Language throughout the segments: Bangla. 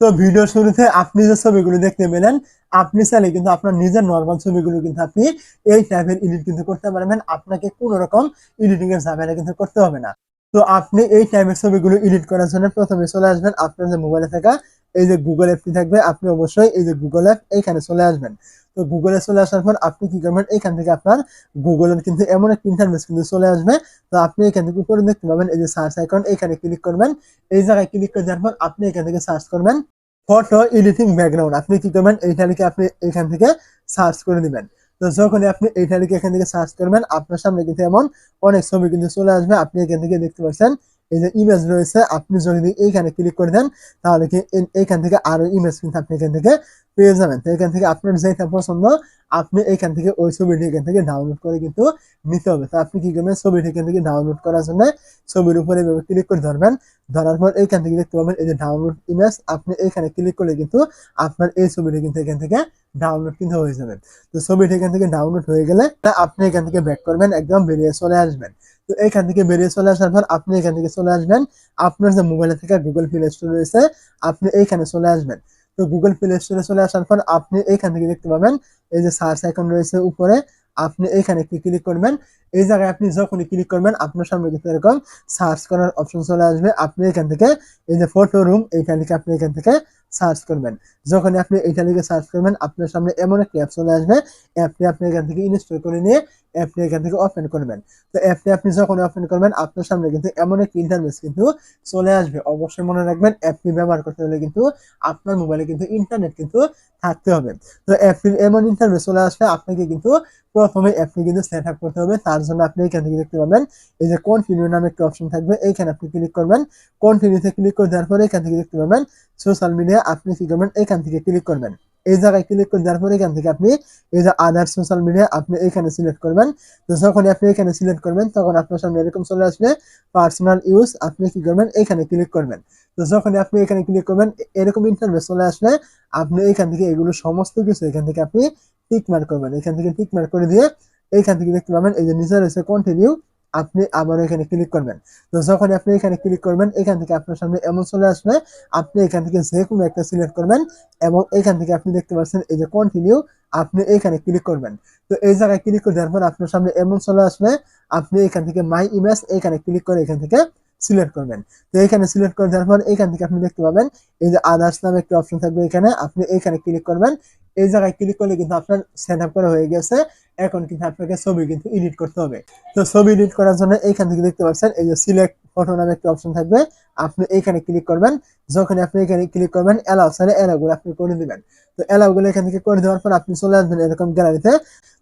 তো ভিডিও শুরুতে আপনি যে ছবিগুলো দেখতে পেলেন, আপনি চাইলে কিন্তু আপনার নিজের নর্মাল ছবিগুলো কিন্তু আপনি এই টাইপের এডিট কিন্তু করতে পারবেন। আপনাকে কোনো রকম এডিটিং এর ঝামেলা কিন্তু করতে হবে না। তো আপনি এই টাইপের ছবিগুলো এডিট করার জন্য প্রথমে চলে আসবেন আপনার যে মোবাইলে থাকা এই যে গুগল অ্যাপটি থাকবে, আপনি অবশ্যই এই যে গুগল অ্যাপ এইখানে চলে আসবেন। তো গুগলে চলে আসার পর আপনি কি করবেন? এইখান থেকে আপনার গুগলের কিন্তু এমন একটা ইন্টারফেস কিন্তু চলে আসবে। তো আপনি এখান থেকে উপরে দেখতে পাবেন এই যে সার্চ আইকন এখানে ক্লিক করবেন। এই জায়গায় ক্লিক করে দেওয়ার পর আপনি এখান থেকে সার্চ করবেন ফটো এডিটিং ব্যাকগ্রাউন্ড আপনি কি করবেন? লিখে আপনি এখান থেকে সার্চ করে দিবেন। তো যখন আপনি এইটা লিখে এখান থেকে সার্চ করবেন, আপনার সামনে কিন্তু এমন অনেক ছবি কিন্তু চলে আসবে। আপনি এখান থেকে দেখতে পাচ্ছেন এই যে ইমেজ রয়েছে, আপনি যদি এইখানে ক্লিক করে দেন, তাহলে কি এইখান থেকে আরও ইমেজ কিন্তু আপনি এখান থেকে পেয়ে যাবেন। তো এখান থেকে আপনার যেটা পছন্দ, আপনি এখান থেকে ওই ছবিটি এখান থেকে ডাউনলোড করে কিন্তু নিতে হবে। তো আপনি কি করবেন? ছবিটি এখান থেকে ডাউনলোড করার জন্য ছবির উপরে ক্লিক করে ধরবেন। ধরার পর এইখান থেকে দেখতে পাবেন, এই যে ডাউনলোড ইমেজ আপনি এখানে ক্লিক করলে কিন্তু আপনার এই ছবিটি কিন্তু এখান থেকে ডাউনলোড কিন্তু হয়ে যাবে। তো ছবিটি এখান থেকে ডাউনলোড হয়ে গেলে আপনি এখান থেকে ব্যাক করবেন, একদম বেরিয়ে চলে আসবেন। তো এখান থেকে বেরিয়ে চলে আসার পর আপনি এখান থেকে চলে আসবেন। আপনার যে মোবাইলে থেকে গুগল প্লে স্টোর রয়েছে, আপনি এইখানে চলে আসবেন। তো গুগল প্লে স্টোরে চলে আসার পর আপনি এইখান থেকে দেখতে পাবেন, এই যে সার্চ আইকন রয়েছে উপরে, আপনি এইখানে একটি ক্লিক করবেন। এই জায়গায় আপনি যখনই ক্লিক করবেন, আপনার সামনে কিন্তু এরকম সার্চ করার অপশন চলে আসবে। আপনি এখান থেকে এই যে ফটো রুম এইখান থেকে আপনি এখান থেকে সার্চ করবেন। যখন আপনি এইটা লিখে সার্চ করবেন, আপনার সামনে এমন একটি অ্যাপ চলে আসবে অ্যাপটি আপনি এখান থেকে ইনস্টল করে নিয়ে অ্যাপটি এখান থেকে ওপেন করবেন। তো অ্যাপটি আপনি যখন ওপেন করবেন, আপনার সামনে কিন্তু এমন একটি ইন্টারফেস কিন্তু চলে আসবে। অবশ্যই মনে রাখবেন অ্যাপটি ব্যবহার করতে হলে কিন্তু আপনার মোবাইলে কিন্তু ইন্টারনেট কিন্তু থাকতে হবে। তো অ্যাপটির এমন ইন্টারফেস চলে আসবে, আপনাকে কিন্তু প্রথমে অ্যাপটি কিন্তু সেট আপ করতে হবে। তার জন্য আপনি এখান থেকে দেখতে পাবেন, এই যে কন্টিনিউ নামে একটি অপশন থাকবে। এইখানে আপনি ক্লিক করবেন। কন্টিনিউতে ক্লিক করে দেওয়ার পরে এখান থেকে দেখতে পাবেন সোশ্যাল মিডিয়া আপনি কি করবেন? এখান থেকে ক্লিক করবেন। এই জায়গায় ক্লিক করে দেওয়ার পরে এখান থেকে আপনি এই যে আদার সোশ্যাল মিডিয়া আপনি এখানে সিলেক্ট করবেন। তো যখন আপনি এখানে সিলেক্ট করবেন, তখন আপনার সামনে এরকম চলে আসবে পার্সোনাল ইউজ আপনি কি করবেন? এখানে ক্লিক করবেন। তো যখন আপনি এখানে ক্লিক করবেন, এরকম ইন্টারভেস চলে আসলে আপনি এখান থেকে এগুলো সমস্ত কিছু এখান থেকে আপনি টিক মার্ক করবেন। এখান থেকে টিক মার্ক করে দিয়ে এইখান থেকে দেখতে পাবেন, এই যে নিচে রয়েছে কন্টিনিউ আপনি আবার এখানে ক্লিক করবেন। তো যখন আপনি এখানে ক্লিক করবেন, এখান থেকে আপনার সামনে এমন চলে আসবে, আপনি এখান থেকে যে কোনো একটা সিলেক্ট করবেন এবং এখান থেকে আপনি দেখতে পাচ্ছেন এই যে কন্টিনিউ আপনি এখানে ক্লিক করবেন। তো এই জায়গায় ক্লিক করে দেওয়ার পর আপনার সামনে এমন চলে আসবে, আপনি এখান থেকে মাই ইমেজ এখানে ক্লিক করে এখান থেকে সিলেক্ট করবেন। তো এখানে সিলেক্ট করে দেওয়ার পর এখান থেকে আপনি দেখতে পাবেন, এই যে আদার্স নামে একটা অপশন থাকবে এখানে, আপনি এখানে ক্লিক করবেন। এই জায়গায় ক্লিক করলে কিন্তু আপনার সেট আপ করা হয়ে গেছে। এখন কিন্তু আপনাকে ছবি কিন্তু এডিট করতে হবে। তো ছবি এডিট করার জন্য এইখান থেকে দেখতে পাচ্ছেন, এই যে সিলেক্ট ফটো নামে একটা অপশন থাকবে। আপনি এইখানে ক্লিক করবেন। যখন আপনি এখানে ক্লিক করবেন অ্যালাউ সালে অ্যালাউগুলো আপনি করে দিবেন। তো অ্যালাউগুলো এখান থেকে করে দেওয়ার পর আপনি চলে আসবেন এরকম গ্যালারিতে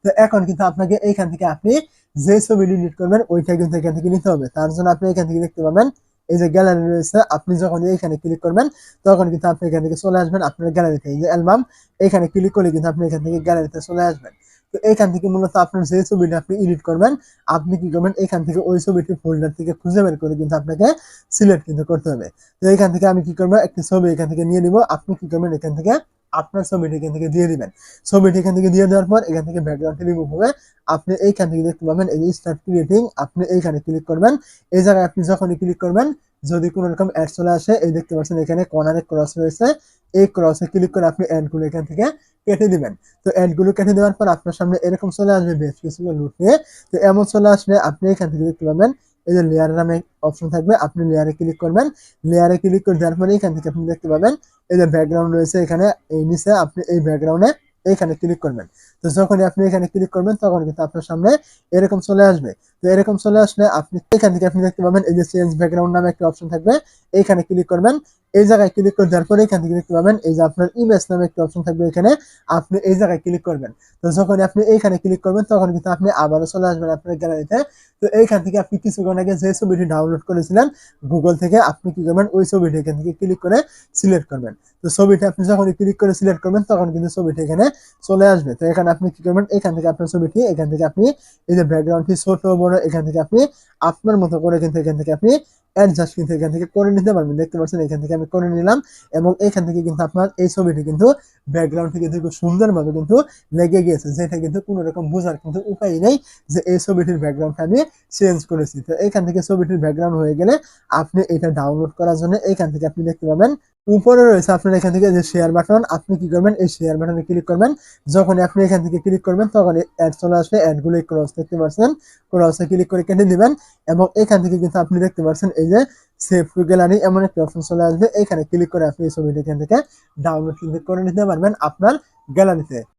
তো। এখন কিন্তু আপনাকে এইখান থেকে আপনি যে ছবি ডিলিট করবেন, ওইটা কিন্তু এখান থেকে নিতে হবে। তার জন্য আপনি এখান থেকে দেখতে পাবেন, এই যে গ্যালারি রয়েছে, আপনি যখন এখানে ক্লিক করবেন, তখন কিন্তু আপনি এখান থেকে চলে আসবেন আপনার গ্যালারিতে এই যে অ্যালবাম এখানে ক্লিক করলে কিন্তু আপনি এখান থেকে গ্যালারিতে চলে আসবেন। তো এইখান থেকে মূলত আপনার যে ছবিটা আপনি এডিট করবেন, আপনি কি করবেন, এখান থেকে ওই ছবিটি ফোল্ডার থেকে খুঁজে বের করে কিন্তু আপনাকে সিলেক্ট কিন্তু করতে হবে। তো এখান থেকে আমি কি করব, একটি ছবি এখান থেকে নিয়ে নিব। আপনি কি করবেন, এখান থেকে আপনার ছবিটি এখান থেকে দিয়ে দিবেন। ছবিটি এখান থেকে দিয়ে দেওয়ার পর এখান থেকে ব্যাকগ্রাউন্ডটি রিমুভ হবে। আপনি এইখান থেকে দেখতে পাবেন এই স্টার্ট ক্রিয়েটিং আপনি এইখানে ক্লিক করবেন। এই জায়গায় আপনি যখনই ক্লিক করবেন, যদি কোনো রকম অ্যাড চলে আসে, এই দেখতে পাচ্ছেন এখানে কর্নারে ক্রস রয়েছে। এই ক্রসে ক্লিক করে আপনি অ্যাডগুলো এখান থেকে কেটে দিবেন। তো অ্যাডগুলো কেটে দেওয়ার পর আপনার সামনে এরকম চলে আসবে বেশ কিছুগুলো লুট নিয়ে। তো এমন চলে আসলে আপনি এখান থেকে দেখতে পাবেন এই যে লেয়ার নামে অপশন থাকবে, আপনি লেয়ারে ক্লিক করবেন। লেয়ারে ক্লিক করে দেওয়ার পরে এখান থেকে আপনি দেখতে পাবেন, এই যে ব্যাকগ্রাউন্ড রয়েছে এখানে, এই নিচে আপনি এই ব্যাকগ্রাউন্ডে এইখানে ক্লিক করবেন। তো যখনই আপনি এখানে ক্লিক করবেন তখন কিন্তু আপনার সামনে এরকম চলে আসবে। তো এরকম চলে আসলে আপনি, এখান থেকে আপনি দেখতে পাবেন, এই যে চেঞ্জ ব্যাকগ্রাউন্ড নামে একটা অপশন থাকবে এইখানে ক্লিক করবেন। এই জায়গায় ক্লিক করে দেওয়ার পরে এখান থেকে দেখতে পাবেন, এই যে আপনার ইমেজ নামে একটা অপশন থাকবে এখানে, আপনি এই জায়গায় ক্লিক করবেন। তো যখন আপনি এইখানে ক্লিক করবেন, তখন কিন্তু আপনি আবারও চলে আসবেন আপনার গ্যালারিতে তো। এইখান থেকে আপনি কিছুক্ষণ আগে যে ছবিটি ডাউনলোড করেছিলেন গুগল থেকে আপনি কি করবেন, ওই ছবিটি এখান থেকে ক্লিক করে সিলেক্ট করবেন। তো ছবিটি আপনি যখন ক্লিক করে সিলেক্ট করবেন, তখন কিন্তু ছবিটি এখানে চলে আসবে। তো এখানে আপনি কি করবেন, এখান থেকে আপনার ছবিটি, এখান থেকে আপনি এই যে ব্যাকগ্রাউন্ডটি ছোট, বড়, এখান থেকে আপনি আপনার মতো করে কিন্তু এখান থেকে আপনি অ্যাডজাস্ট কিন্তু এখান থেকে করে নিতে পারবেন। দেখতে পাচ্ছেন, এখান থেকে আমি করে নিলাম এবং এখান থেকে কিন্তু আপনার এই ছবিটি কিন্তু ব্যাকগ্রাউন্ড থেকে কিন্তু সুন্দরভাবে কিন্তু লেগে গিয়েছে, যেটা কিন্তু কোনো রকম বোঝার কিন্তু উপায় নেই যে এই ছবিটির ব্যাকগ্রাউন্ডটা আমি চেঞ্জ করেছি। তো এখান থেকে ছবিটির ব্যাকগ্রাউন্ড হয়ে গেলে আপনি এটা ডাউনলোড করার জন্য এখান থেকে আপনি দেখতে পাবেন উপরে রয়েছে আপনার এখান থেকে যে শেয়ার বাটন আপনি কি করবেন? এই শেয়ার বাটনে ক্লিক করবেন। যখন আপনি এখান থেকে ক্লিক করবেন, তখন অ্যাড চলে আসবে। অ্যাডগুলো ক্রস দেখতে পাচ্ছেন। ক্রসে ক্লিক করে কেটে দিবেন এবং এখান থেকে কিন্তু আপনি দেখতে পাচ্ছেন এই যে সেভ টু গ্যালারি এমন একটি অপশন চলে আসবে। এখানে ক্লিক করে আপনি এই ছবিটি এখান থেকে ডাউনলোড করে নিতে পারবেন আপনার গ্যালারিতে